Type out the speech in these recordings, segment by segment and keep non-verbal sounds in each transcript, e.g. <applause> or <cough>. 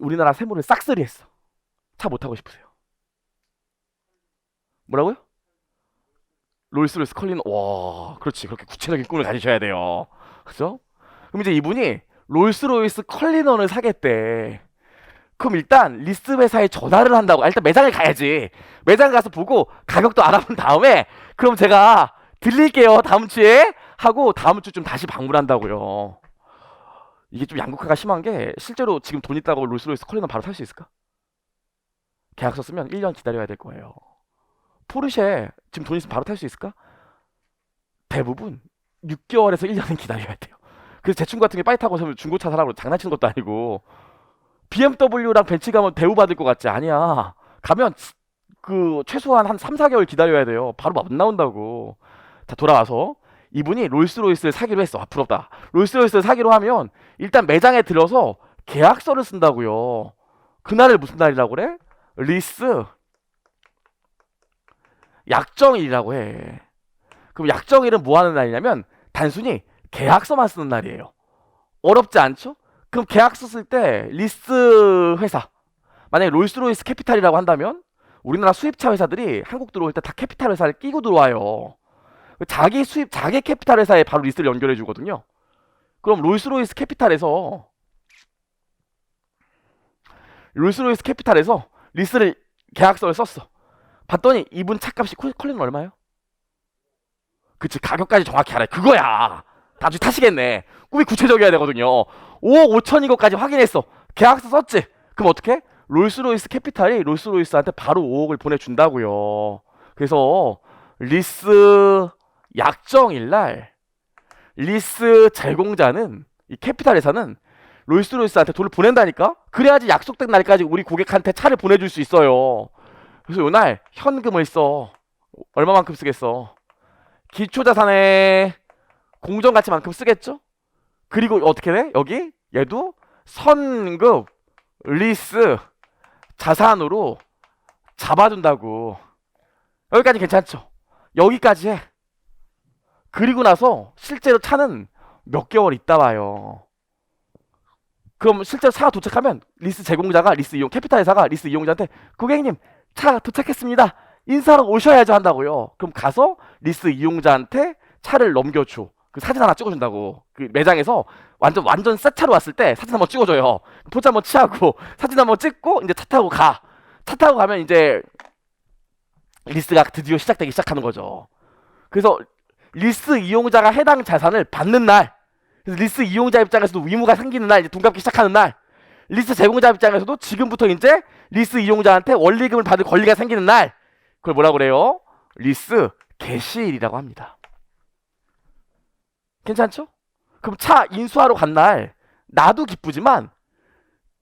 우리나라 세무를 싹쓸이 했어. 차 못 타고 싶으세요. 뭐라고요? 롤스로이스 컬리는 와, 그렇지. 그렇게 구체적인 꿈을 가지셔야 돼요. 그죠? 그럼 이제 이분이 롤스로이스 컬리넌을 사겠대. 그럼 일단 리스 회사에 전화를 한다고. 아, 일단 매장에 가야지. 매장 가서 보고 가격도 알아본 다음에 그럼 제가 들릴게요. 다음 주에 하고 다음 주좀 다시 방문한다고요. 이게 좀 양극화가 심한 게 실제로 지금 돈 있다고 롤스로이스 컬리넌 바로 살 수 있을까? 계약서 쓰면 1년 기다려야 될 거예요. 포르쉐 지금 돈 있으면 바로 탈 수 있을까? 대부분 6개월에서 1년은 기다려야 돼요. 그래서 제 친구 같은 게 빠이 타고 서면 중고차 사라고 장난치는 것도 아니고 BMW랑 벤츠 가면 대우 받을 것 같지? 아니야. 가면 그 최소한 한 3, 4개월 기다려야 돼요. 바로 못 나온다고. 자, 돌아와서 이분이 롤스로이스를 사기로 했어. 아, 부럽다. 롤스로이스를 사기로 하면 일단 매장에 들어서 계약서를 쓴다고요. 그날을 무슨 날이라고 그래? 리스 약정일이라고 해. 그럼 약정일은 뭐 하는 날이냐면 단순히 계약서만 쓰는 날이에요. 어렵지 않죠? 그럼 계약서 쓸 때 리스 회사 만약에 롤스로이스 캐피탈이라고 한다면 우리나라 수입차 회사들이 한국 들어올 때 다 캐피탈 회사를 끼고 들어와요. 자기 수입 자기 캐피탈 회사에 바로 리스를 연결해 주거든요. 그럼 롤스로이스 캐피탈에서 롤스로이스 캐피탈에서 리스를 계약서를 썼어. 봤더니 이분 차값이 콜- 컬리는 얼마예요? 그치 가격까지 정확히 알아요. 그거야. 나중에 타시겠네. 꿈이 구체적이어야 되거든요. 5억 5천 이거까지 확인했어. 계약서 썼지? 그럼 어떻게? 롤스로이스 캐피탈이 롤스로이스한테 바로 5억을 보내준다고요. 그래서 리스 약정일 날 리스 제공자는 이 캐피탈 회사는 롤스로이스한테 돈을 보낸다니까? 그래야지 약속된 날까지 우리 고객한테 차를 보내줄 수 있어요. 그래서 요날 현금을 써. 얼마만큼 쓰겠어? 기초자산의 공정가치만큼 쓰겠죠? 그리고 어떻게 돼? 여기 얘도 선급 리스 자산으로 잡아준다고. 여기까지 괜찮죠? 여기까지 해. 그리고 나서 실제로 차는 몇 개월 있다 와요. 그럼 실제로 차가 도착하면 리스 제공자가 리스 이용 캐피탈 회사가 리스 이용자한테 고객님 차 도착했습니다. 인사하러 오셔야죠 한다고요. 그럼 가서 리스 이용자한테 차를 넘겨줘. 그 사진 하나 찍어준다고. 그 매장에서 완전 완전 새 차로 왔을 때 사진 한번 찍어줘요. 포즈 한번 취하고 <laughs> 사진 한번 찍고 이제 차 타고 가. 차 타고 가면 이제 리스가 드디어 시작되기 시작하는 거죠. 그래서 리스 이용자가 해당 자산을 받는 날, 리스 이용자 입장에서도 의무가 생기는 날, 이제 돈 갚기 시작하는 날, 리스 제공자 입장에서도 지금부터 이제 리스 이용자한테 원리금을 받을 권리가 생기는 날, 그걸 뭐라고 그래요? 리스 개시일이라고 합니다. 괜찮죠? 그럼 차 인수하러 간 날, 나도 기쁘지만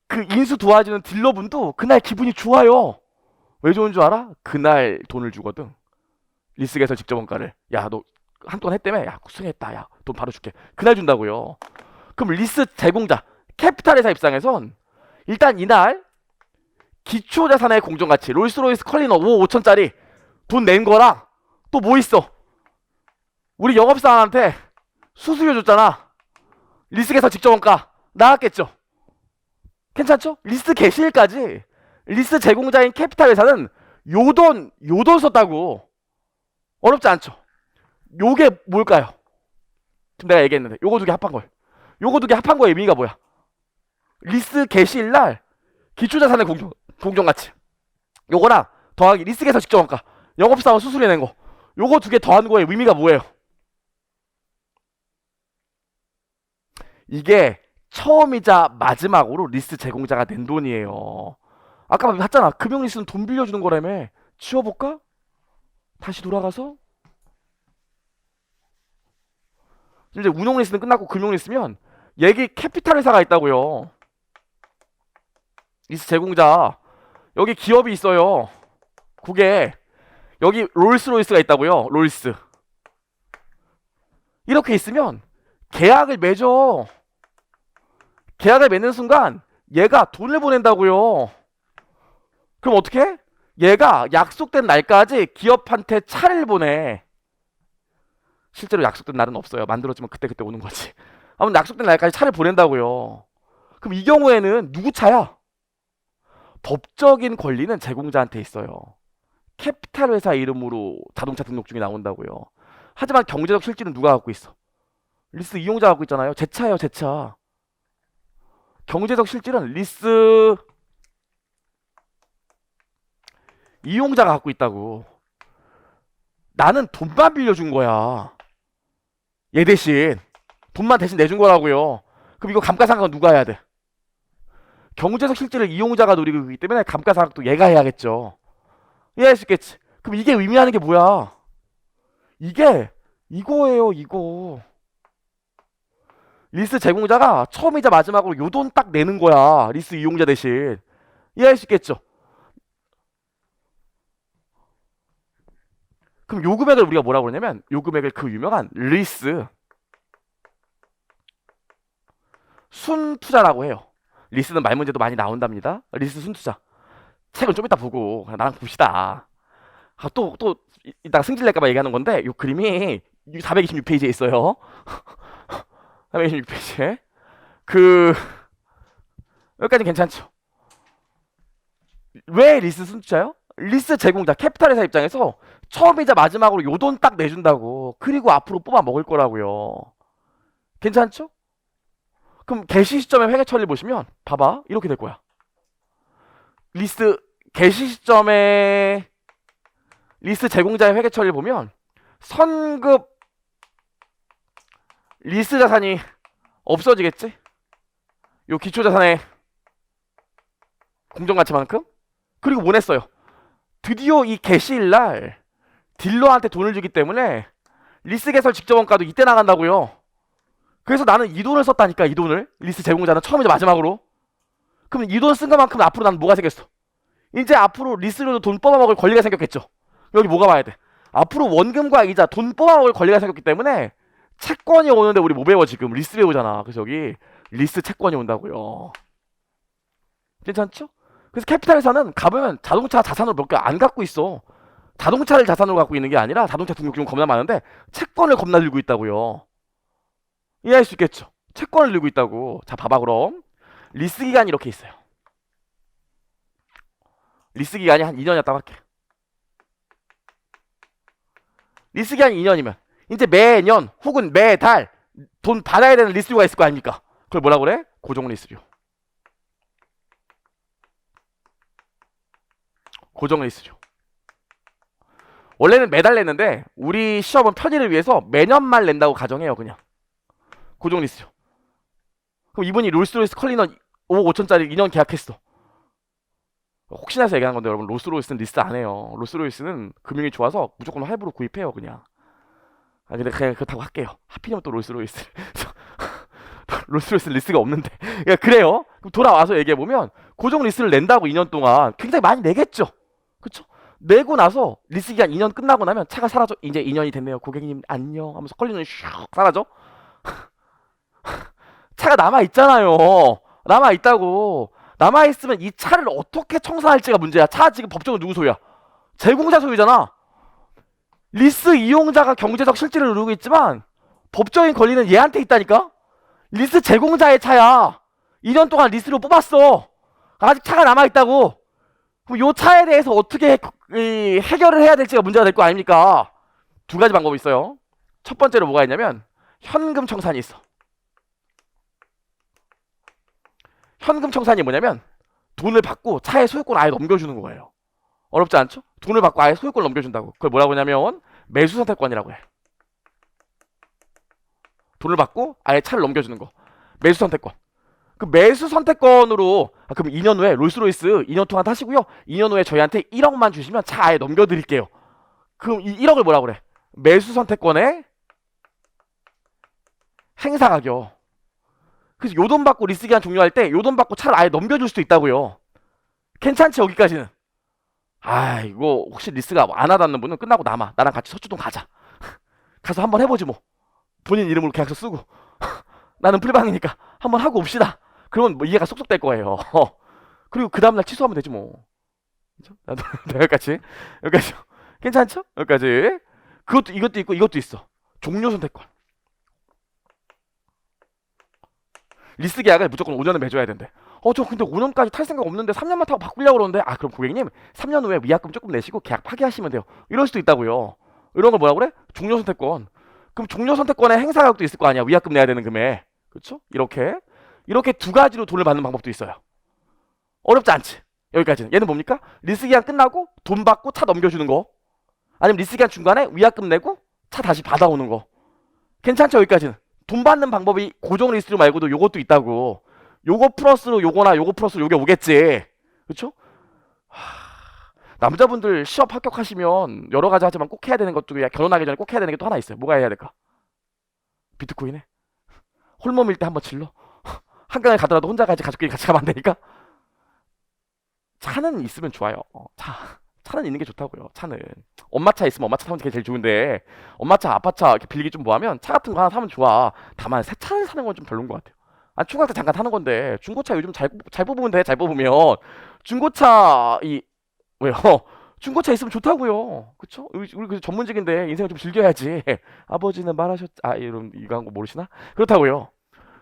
그 인수 도와주는 딜러분도 그날 기분이 좋아요. 왜 좋은 줄 알아? 그날 돈을 주거든. 리스에서 직접 원가를. 야, 너 한돈 했다며? 야, 구승했다. 야, 돈 바로 줄게. 그날 준다고요. 그럼 리스 제공자, 캐피탈 회사 입장에선 일단 이날 기초자산의 공정가치, 롤스로이스 컬리너 5억 5천짜리 돈 낸 거랑 또 뭐 있어? 우리 영업사원한테 수수료 줬잖아. 리스에서 직접 원가 나왔겠죠? 괜찮죠? 리스 개시일까지 리스 제공자인 캐피탈 회사는 요돈 요돈 썼다고 어렵지 않죠? 요게 뭘까요? 지금 내가 얘기했는데 요거 두 개 합한 걸 요거 두 개 합한 거의 의미가 뭐야? 리스 개시일 날 기초자산의 공정 공정 가치 요거랑 더하기 리스에서 직접 원가 영업사원 수수료 낸 거 요거 두 개 더한 거의 의미가 뭐예요? 이게 처음이자 마지막으로 리스 제공자가 낸 돈이에요. 아까 봤잖아. 금융 리스는 돈 빌려주는 거라며. 치워볼까? 다시 돌아가서 이제 운용 리스는 끝났고 금융 리스면 얘기 캐피탈 회사가 있다고요. 리스 제공자 여기 기업이 있어요. 그게 여기 롤스로이스가 있다고요. 롤스 이렇게 있으면 계약을 맺어. 계약을 맺는 순간 얘가 돈을 보낸다고요. 그럼 어떻게? 해? 얘가 약속된 날까지 기업한테 차를 보내. 실제로 약속된 날은 없어요. 만들어지면 그때 그때 오는 거지. <laughs> 아무튼 약속된 날까지 차를 보낸다고요. 그럼 이 경우에는 누구 차야? 법적인 권리는 제공자한테 있어요. 캐피탈 회사 이름으로 자동차 등록증이 나온다고요. 하지만 경제적 실질은 누가 갖고 있어? 리스 이용자 갖고 있잖아요. 제 차예요, 제 차. 경제적 실질은 리스 이용자가 갖고 있다고. 나는 돈만 빌려준 거야. 얘 대신 돈만 대신 내준 거라고요. 그럼 이거 감가상각 누가 해야 돼? 경제적 실질을 이용자가 노리고 있기 때문에 감가상각도 얘가 해야겠죠. 이해할 수 있겠지? 그럼 이게 의미하는 게 뭐야? 이게 이거예요, 이거. 리스 제공자가 처음이자 마지막으로 요 돈 딱 내는 거야. 리스 이용자 대신. 이해할 수 있겠죠? 그럼 요 금액을 우리가 뭐라고 그러냐면 요 금액을 그 유명한 리스 순투자라고 해요. 리스는 말 문제도 많이 나온답니다. 리스 순투자. 책은 좀 이따 보고 나랑 봅시다. 아, 또, 또, 이- 이따가 승질 낼까봐 얘기하는 건데, 요 그림이 426페이지에 있어요. <laughs> 426페이지에. 그, 여기까지 괜찮죠? 왜 리스 순투자요? 리스 제공자, 캐피탈 회사 입장에서 처음이자 마지막으로 요 돈 딱 내준다고. 그리고 앞으로 뽑아 먹을 거라고요. 괜찮죠? 그럼 개시 시점에 회계 처리 보시면 봐봐 이렇게 될 거야. 리스트 개시 시점에 리스트 제공자의 회계 처리를 보면 선급 리스트 자산이 없어지겠지? 요 기초 자산의 공정 가치만큼 그리고 뭐 냈어요? 드디어 이 개시일 날 딜러한테 돈을 주기 때문에 리스 개설 직접 원가도 이때 나간다고요. 그래서 나는 이 돈을 썼다니까 이 돈을. 리스 제공자는 처음이자 마지막으로. 그럼 이 돈 쓴 것만큼 앞으로 나는 뭐가 생겼어? 이제 앞으로 리스로도 돈 뽑아먹을 권리가 생겼겠죠. 여기 뭐가 봐야 돼? 앞으로 원금과 이자 돈 뽑아먹을 권리가 생겼기 때문에 채권이 오는데 우리 뭐 배워 지금? 리스 배우잖아. 그래서 여기 리스 채권이 온다고요. 괜찮죠? 그래서 캐피탈에서는 가보면 자동차 자산으로 몇 개 안 갖고 있어 자동차를 자산으로 갖고 있는 게 아니라 자동차 등록증은 겁나 많은데 채권을 겁나 들고 있다고요 이해할 수 있겠죠? 채권을 들고 있다고. 자, 봐봐 그럼. 리스 기간이 이렇게 있어요. 리스 기간이 한 2년이었다고 할게. 리스 기간이 2년이면 이제 매년 혹은 매달 돈 받아야 되는 리스료가 있을 거 아닙니까? 그걸 뭐라 그래? 고정 리스료. 고정 리스료. 원래는 매달 냈는데 우리 시험은 편의를 위해서 매년만 낸다고 가정해요, 그냥. 고정 리스죠. 그럼 이분이 롤스로이스 컬리너 5억 5천짜리 2년 계약했어. 혹시나 해서 얘기하는 건데 여러분 롤스로이스는 리스 안 해요. 롤스로이스는 금융이 좋아서 무조건 할부로 구입해요 그냥. 아 근데 그냥 그렇다고 할게요. 하필이면 또 롤스로이스. <laughs> 롤스로이스 리스가 없는데. 야 그래요. 그럼 돌아와서 얘기해 보면 고정 리스를 낸다고 2년 동안 굉장히 많이 내겠죠. 그쵸? 내고 나서 리스 기간 2년 끝나고 나면 차가 사라져. 이제 2년이 됐네요. 고객님 안녕 하면서 컬리는 슉 사라져. <laughs> 차가 남아 있잖아요. 남아 있다고. 남아 있으면 이 차를 어떻게 청산할지가 문제야. 차 지금 법적으로 누구 소유야? 제공자 소유잖아. 리스 이용자가 경제적 실질을 누리고 있지만 법적인 권리는 얘한테 있다니까. 리스 제공자의 차야. 2년 동안 리스로 뽑았어. 아직 차가 남아 있다고. 그럼 요 차에 대해서 어떻게 해, 이, 해결을 해야 될지가 문제가 될 거 아닙니까? 두 가지 방법이 있어요. 첫 번째로 뭐가 있냐면 현금 청산이 있어. 현금 청산이 뭐냐면 돈을 받고 차의 소유권 아예 넘겨주는 거예요. 어렵지 않죠? 돈을 받고 아예 소유권 을 넘겨준다고. 그걸 뭐라고 하냐면 매수 선택권이라고 해. 돈을 받고 아예 차를 넘겨주는 거. 매수 선택권. 그 매수 선택권으로 아, 그럼 2년 후에 롤스로이스 2년 동안 타시고요. 2년 후에 저희한테 1억만 주시면 차 아예 넘겨드릴게요. 그럼 이 1억을 뭐라고 그래? 매수 선택권의 행사 가격. 그래서 요돈 받고 리스 기간 종료할 때 요돈 받고 차를 아예 넘겨줄 수도 있다고요. 괜찮지 여기까지는. 아 이거 혹시 리스가 안 하다는 분은 끝나고 남아. 나랑 같이 서초동 가자. <laughs> 가서 한번 해보지 뭐. 본인 이름으로 계약서 쓰고. <laughs> 나는 풀방이니까 한번 하고 옵시다. 그러면 뭐 이해가 쏙쏙 될 거예요. <laughs> 그리고 그 다음날 취소하면 되지 뭐. 그죠? <laughs> 나도 여기까지 여기까지 괜찮죠? 여기까지. 그것도 이것도 있고 이것도 있어. 종료 선택권. 리스 계약을 무조건 5년은 맺어야 된대. 어, 저 근데 5년까지 탈 생각 없는데 3년만 타고 바꾸려고 그러는데 아, 그럼 고객님 3년 후에 위약금 조금 내시고 계약 파기하시면 돼요. 이럴 수도 있다고요. 이런 걸 뭐라 그래? 종료 선택권. 그럼 종료 선택권에 행사 가격도 있을 거 아니야. 위약금 내야 되는 금액. 그렇죠? 이렇게 이렇게 두 가지로 돈을 받는 방법도 있어요. 어렵지 않지. 여기까지는. 얘는 뭡니까? 리스 기간 끝나고 돈 받고 차 넘겨주는 거. 아니면 리스 기간 중간에 위약금 내고 차 다시 받아오는 거. 괜찮죠? 여기까지는. 돈 받는 방법이 고정 리스트 말고도 요것도 있다고. 요거 플러스로 요거나 요거 플러스로 요게 오겠지. 그렇죠? 남자분들 시험 합격하시면 여러 가지 하지만 꼭 해야 되는 것 중에 결혼하기 전에 꼭 해야 되는 게 또 하나 있어요. 뭐가 해야 될까? 비트코인에 <laughs> 홀몸일 때 한번 질러. 한강에 가더라도 혼자 가지 가족끼리 같이 가면 안 되니까. 차는 있으면 좋아요. 어, 차 차는 있는 게 좋다고요. 차는 엄마 차 있으면 엄마 차 타면 그게 제일 좋은데 엄마 차, 아빠 차 이렇게 빌리기 좀 뭐하면 차 같은 거 하나 사면 좋아. 다만 새 차를 사는 건 좀 별로인 것 같아요. 아 중고차 잠깐 타는 건데 중고차 요즘 잘 잘 뽑으면 돼. 잘 뽑으면 중고차 이 왜요? <laughs> 중고차 있으면 좋다고요. 그쵸? 우리, 우리 그 전문직인데 인생을 좀 즐겨야지. <laughs> 아버지는 말하셨, 아, 이런, 이거 한 거 모르시나? 그렇다고요.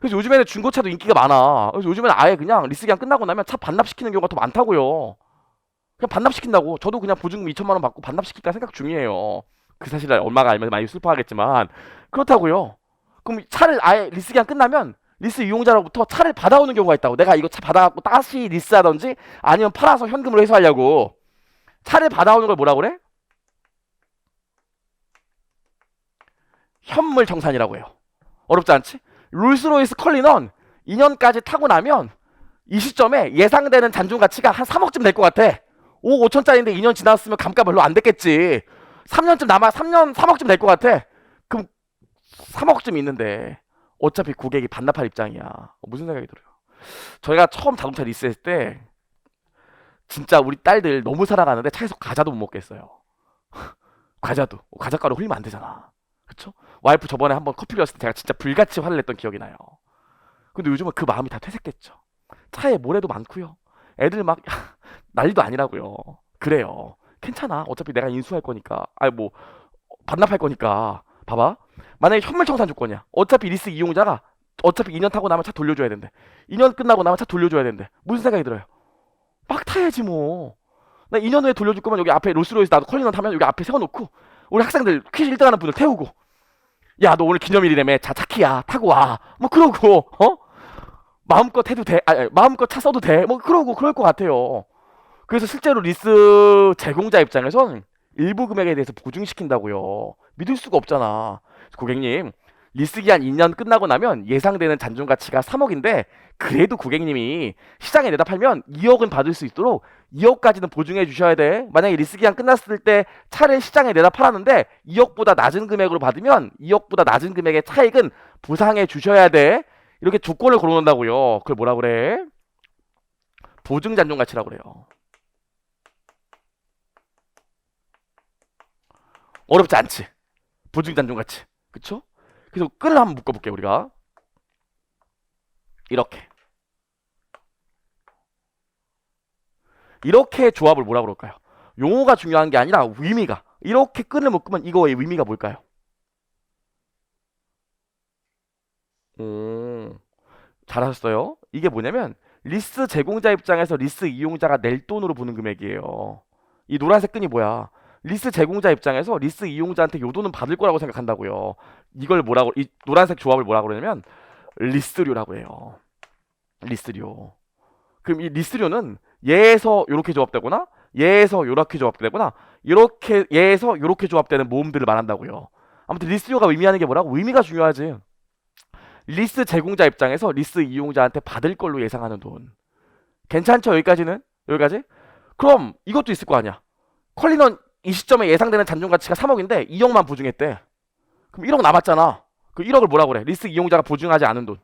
그래서 요즘에는 중고차도 인기가 많아. 그래서 요즘에는 아예 그냥 리스 기간 끝나고 나면 차 반납시키는 경우가 더 많다고요. 그냥 반납시킨다고. 저도 그냥 보증금 2천만 원 받고 반납시킬까 생각 중이에요. 그 사실을 엄마가 알면 많이 슬퍼하겠지만. 그렇다고요. 그럼 차를 아예 리스 기간 끝나면 리스 이용자로부터 차를 받아오는 경우가 있다고. 내가 이거 차 받아갖고 다시 리스하던지 아니면 팔아서 현금으로 회수하려고. 차를 받아오는 걸 뭐라 그래? 현물 정산이라고 해요. 어렵지 않지? 롤스로이스 컬리넌 2년까지 타고 나면 이 시점에 예상되는 잔존 가치가 한 3억쯤 될 것 같아. 5억 5천짜리인데 2년 지났으면 감가 별로 안 됐겠지. 3년쯤 남아 3년 3억쯤 될 것 같아. 그럼 3억쯤 있는데 어차피 고객이 반납할 입장이야. 어, 무슨 생각이 들어요? 저희가 처음 자동차 리스했을 때 진짜 우리 딸들 너무 사랑하는데 차에서 과자도 못 먹겠어요. <laughs> 과자도 과자가루 흘리면 안 되잖아. 그쵸? 와이프 저번에 한번 커피를 였을 때 제가 진짜 불같이 화를 냈던 기억이 나요. 근데 요즘은 그 마음이 다 퇴색됐죠. 차에 모래도 많고요. 애들 막 <laughs> 난리도 아니라고요. 그래요. 괜찮아. 어차피 내가 인수할 거니까. 아니 뭐 반납할 거니까. 봐봐. 만약에 현물 청산 조건이야. 어차피 리스 이용자가 어차피 2년 타고 나면 차 돌려줘야 된대. 2년 끝나고 나면 차 돌려줘야 된대. 무슨 생각이 들어요? 막 타야지 뭐. 나 2년 후에 돌려줄 거면 여기 앞에 롤스로이스 나도 컬리넌 타면 여기 앞에 세워놓고 우리 학생들 퀴즈 1등하는 분들 태우고 야 너 오늘 기념일이라며. 자 차키야. 타고 와. 뭐 그러고 어? 마음껏 해도 돼. 아, 마음껏 차 써도 돼. 뭐 그러고 그럴 것 같아요. 그래서 실제로 리스 제공자 입장에선 일부 금액에 대해서 보증시킨다고요. 믿을 수가 없잖아. 고객님 리스 기한 2년 끝나고 나면 예상되는 잔존 가치가 3억인데 그래도 고객님이 시장에 내다 팔면 2억은 받을 수 있도록 2억까지는 보증해 주셔야 돼. 만약에 리스 기한 끝났을 때 차를 시장에 내다 팔았는데 2억보다 낮은 금액으로 받으면 2억보다 낮은 금액의 차익은 보상해 주셔야 돼. 이렇게 조건을 걸어 놓는다고요. 그걸 뭐라 그래? 보증 잔존 가치라고 그래요. 어렵지 않지? 보증 잔존 가치. 그쵸? 그래서 끈을 한번 묶어볼게요, 우리가. 이렇게. 이렇게 조합을 뭐라 그럴까요? 용어가 중요한 게 아니라 의미가. 이렇게 끈을 묶으면 이거의 의미가 뭘까요? 오, 잘하셨어요. 이게 뭐냐면 리스 제공자 입장에서 리스 이용자가 낼 돈으로 보는 금액이에요. 이 노란색 끈이 뭐야? 리스 제공자 입장에서 리스 이용자한테 요 돈은 받을 거라고 생각한다고요. 이걸 뭐라고 이 노란색 조합을 뭐라고 그러냐면 리스료라고 해요. 리스료. 그럼 이 리스료는 얘에서 요렇게 조합되거나 얘에서 요렇게 조합되거나 이렇게 얘에서 요렇게 조합되는 모음들을 말한다고요. 아무튼 리스료가 의미하는 게 뭐라고? 의미가 중요하지. 리스 제공자 입장에서 리스 이용자한테 받을 걸로 예상하는 돈. 괜찮죠? 여기까지는? 여기까지? 그럼 이것도 있을 거 아니야. 컬리넌 이 시점에 예상되는 잔존 가치가 3억인데 2억만 보증했대. 그럼 1억 남았잖아. 그 1억을 뭐라 그래? 리스 이용자가 보증하지 않은 돈.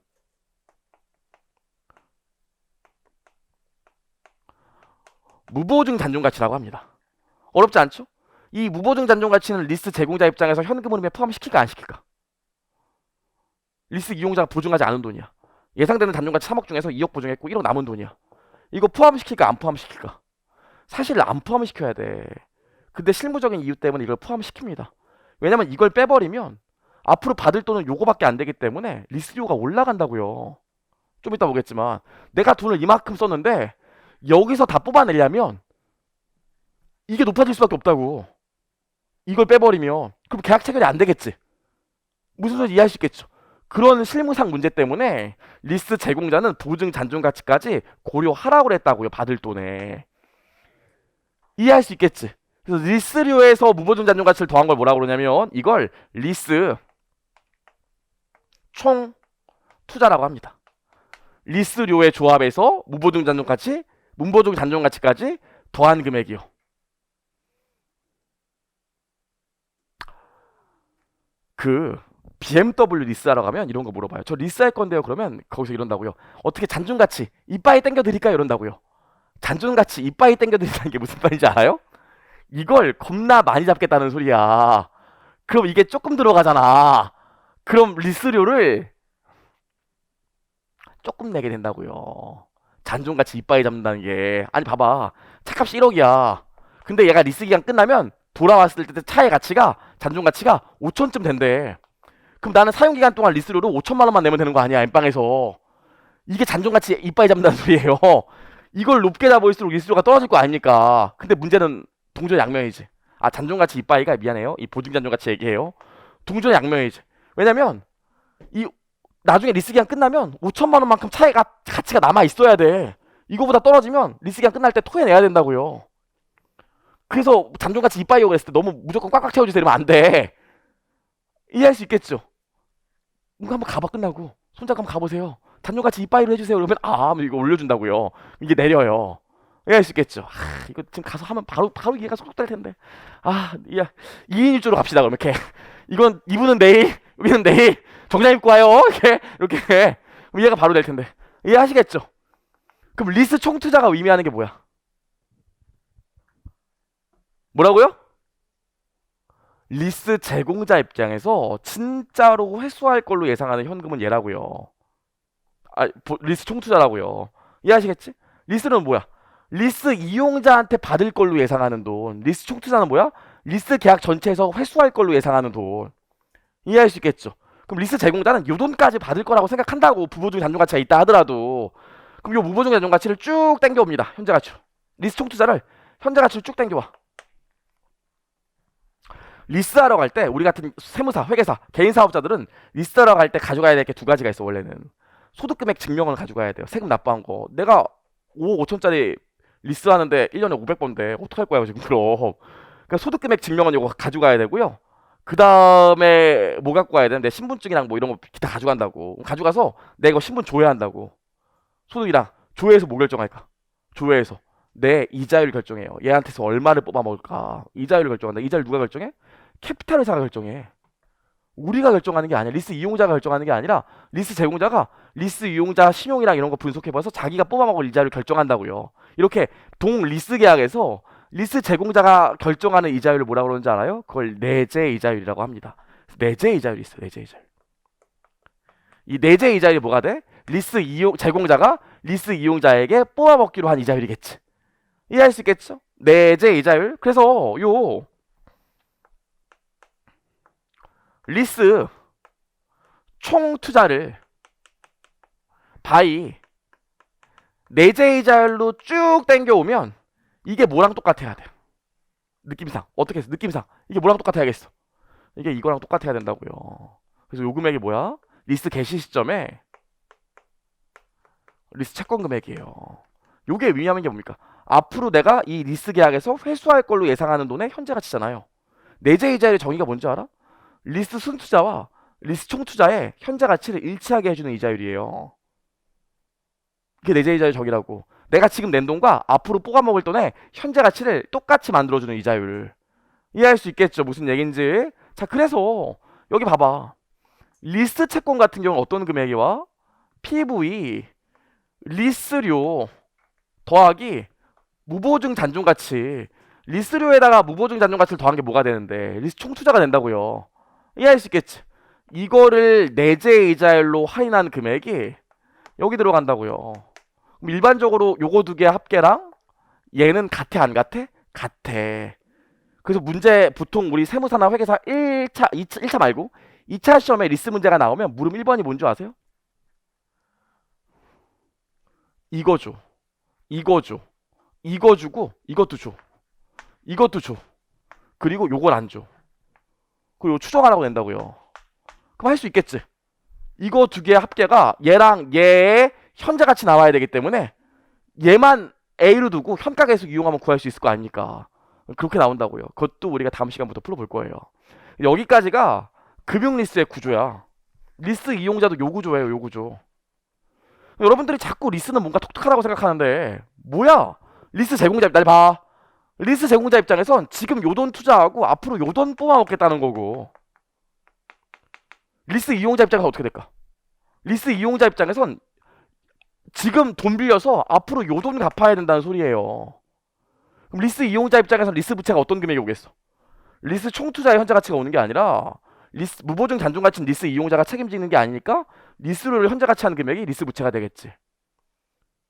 무보증 잔존 가치라고 합니다. 어렵지 않죠? 이 무보증 잔존 가치는 리스 제공자 입장에서 현금 흐름에 포함시킬까 안 시킬까? 리스 이용자가 보증하지 않은 돈이야. 예상되는 잔존 가치 3억 중에서 2억 보증했고 1억 남은 돈이야. 이거 포함시킬까 안 포함시킬까? 사실 안 포함시켜야 돼. 근데 실무적인 이유 때문에 이걸 포함시킵니다. 왜냐면 이걸 빼버리면 앞으로 받을 돈은 요거밖에 안 되기 때문에 리스료가 올라간다고요. 좀 이따 보겠지만 내가 돈을 이만큼 썼는데 여기서 다 뽑아내려면 이게 높아질 수밖에 없다고. 이걸 빼버리면 그럼 계약 체결이 안 되겠지. 무슨 소리 이해할 수 있겠죠. 그런 실무상 문제 때문에 리스 제공자는 보증 잔존 가치까지 고려하라고 그랬다고요. 받을 돈에. 이해할 수 있겠지. 그래서 리스료에서 무보증 잔존 가치를 더한 걸 뭐라고 그러냐면 이걸 리스 총 투자라고 합니다. 리스료의 조합에서 무보증 잔존 가치, 문보증 잔존 가치까지 더한 금액이요. 그 BMW 리스하러 가면 이런 거 물어봐요. 저 리스할 건데요. 그러면 거기서 이런다고요. 어떻게 잔존 가치 이빠이 땡겨 드릴까요? 이런다고요. 잔존 가치 이빠이 땡겨 드린다는 게 무슨 말인지 알아요? 이걸 겁나 많이 잡겠다는 소리야. 그럼 이게 조금 들어가잖아. 그럼 리스료를 조금 내게 된다고요. 잔존 가치 이빠이 잡는다는 게 아니 봐봐 차값이 1억이야. 근데 얘가 리스 기간 끝나면 돌아왔을 때 차의 가치가 잔존 가치가 5천쯤 된대. 그럼 나는 사용 기간 동안 리스료로 5천만 원만 내면 되는 거 아니야 엠빵에서 이게 잔존 가치 이빠이 잡는다는 소리예요. 이걸 높게 잡을수록 리스료가 떨어질 거 아닙니까? 근데 문제는 동전 양면이지. 아 잔존 가치 이빠이가 미안해요. 이 보증 잔존 가치 얘기해요. 동전 양면이지. 왜냐면 이 나중에 리스 기간 끝나면 5천만 원만큼 차이가 가치가 남아 있어야 돼. 이거보다 떨어지면 리스 기간 끝날 때 토해내야 된다고요. 그래서 잔존 가치 이빠이라고 그랬을 때 너무 무조건 꽉꽉 채워주세요 이러면 안 돼. 이해할 수 있겠죠? 이거 한번 가봐 끝나고 손잡고 한번 가보세요. 잔존 가치 이빠이로 해주세요. 그러면 아 이거 올려준다고요. 이게 내려요. 이해할 수 있겠죠? 아, 이거 지금 가서 하면 바로 바로 이해가 속될 텐데. 아, 야 2인 1조로 갑시다 그러면 이렇게. 이건 이분은 내일, 여기는 내일 정장 입고 와요. 이렇게 이렇게 그럼 이해가 바로 될 텐데. 이해하시겠죠? 그럼 리스 총 투자가 의미하는 게 뭐야? 뭐라고요? 리스 제공자 입장에서 진짜로 회수할 걸로 예상하는 현금은 얘라고요. 아, 보- 리스 총 투자라고요. 이해하시겠지? 리스는 뭐야? 리스 이용자한테 받을 걸로 예상하는 돈. 리스 총 투자는 뭐야? 리스 계약 전체에서 회수할 걸로 예상하는 돈. 이해할 수 있겠죠? 그럼 리스 제공자는 요 돈까지 받을 거라고 생각한다고 부보증 잔존 가치가 있다 하더라도 그럼 요 무보증 잔존 가치를 쭉 땡겨옵니다. 현재 가치로. 리스 총 투자를 현재 가치로 쭉 땡겨와. 리스하러 갈 때 우리 같은 세무사, 회계사, 개인 사업자들은 리스하러 갈 때 가져가야 될 게 두 가지가 있어 원래는 소득 금액 증명을 가져가야 돼요. 세금 납부한 거. 내가 5억 5천짜리 리스 하는데 1년에 500번데 어떡할 거야 지금 그럼. 그러니까 소득 금액 증명은 이거 가져가야 되고요. 그 다음에 뭐 갖고 가야 되는데 신분증이랑 뭐 이런 거 기타 가져간다고. 가져가서 내가 이거 신분 조회 한다고. 소득이랑 조회해서 뭐 결정할까? 조회해서 내 이자율 결정해요. 얘한테서 얼마를 뽑아 먹을까? 이자율을 결정한다. 이자율 누가 결정해? 캐피탈 회사가 결정해. 우리가 결정하는 게 아니야. 리스 이용자가 결정하는 게 아니라 리스 제공자가 리스 이용자 신용이랑 이런 거 분석해봐서 자기가 뽑아 먹을 이자율을 결정한다고요. 이렇게 동 리스 계약에서 리스 제공자가 결정하는 이자율을 뭐라고 그러는지 알아요? 그걸 내재 이자율이라고 합니다. 내재 이자율이 있어요. 내재 이자율. 이 내재 이자율이 뭐가 돼? 리스 이용 제공자가 리스 이용자에게 뽑아먹기로 한 이자율이겠지. 이해할 수 있겠죠? 내재 이자율. 그래서 요 리스 총 투자를 바이 내재 이자율로 쭉 땡겨오면 이게 뭐랑 똑같아야 돼? 느낌상 어떻게 해서 느낌상 이게 뭐랑 똑같아야겠어? 이게 이거랑 똑같아야 된다고요. 그래서 요 금액이 뭐야? 리스 개시 시점에 리스 채권 금액이에요. 요게 의미하는 게 뭡니까? 앞으로 내가 이 리스 계약에서 회수할 걸로 예상하는 돈의 현재 가치잖아요. 내재 이자율의 정의가 뭔지 알아? 리스 순투자와 리스 총투자의 현재 가치를 일치하게 해주는 이자율이에요. 그게 내재 이자율 정의라고. 내가 지금 낸 돈과 앞으로 뽑아 먹을 돈의 현재 가치를 똑같이 만들어주는 이자율. 이해할 수 있겠죠? 무슨 얘긴지. 자, 그래서 여기 봐봐. 리스 채권 같은 경우는 어떤 금액이와 PV, 리스료 더하기 무보증 잔존 가치. 리스료에다가 무보증 잔존 가치를 더한 게 뭐가 되는데 리스 총 투자가 된다고요. 이해할 수 있겠지? 이거를 내재 이자율로 할인한 금액이 여기 들어간다고요. 그럼 일반적으로 요거 두 개 합계랑 얘는 같아 안 같아? 같아. 그래서 문제 보통 우리 세무사나 회계사 1차, 2차, 1차 말고 2차 시험에 리스 문제가 나오면 물음 1번이 뭔지 아세요? 이거 줘. 이거 줘. 이거 주고 이것도 줘. 이것도 줘. 그리고 요걸 안 줘. 그리고 추정하라고 낸다고요. 그럼 할 수 있겠지. 이거 두 개의 합계가 얘랑 얘의 현재 같이 나와야 되기 때문에 얘만 A로 두고 현가계수 이용하면 구할 수 있을 거 아닙니까? 그렇게 나온다고요. 그것도 우리가 다음 시간부터 풀어볼 거예요. 여기까지가 금융 리스의 구조야. 리스 이용자도 요 구조예요, 요 구조. 여러분들이 자꾸 리스는 뭔가 독특하다고 생각하는데 뭐야? 리스 제공자 입장 봐. 리스 제공자 입장에선 지금 요돈 투자하고 앞으로 요돈 뽑아 먹겠다는 거고. 리스 이용자 입장에서 어떻게 될까? 리스 이용자 입장에선 지금 돈 빌려서 앞으로 요 돈 갚아야 된다는 소리예요. 그럼 리스 이용자 입장에서 리스 부채가 어떤 금액이 오겠어? 리스 총 투자의 현재 가치가 오는 게 아니라 리스 무보증 잔존 가치는 리스 이용자가 책임지는 게 아니니까 리스를 현재 가치하는 금액이 리스 부채가 되겠지.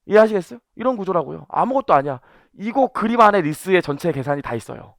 이해하시겠어요? 이런 구조라고요. 아무것도 아니야. 이거 그림 안에 리스의 전체 계산이 다 있어요.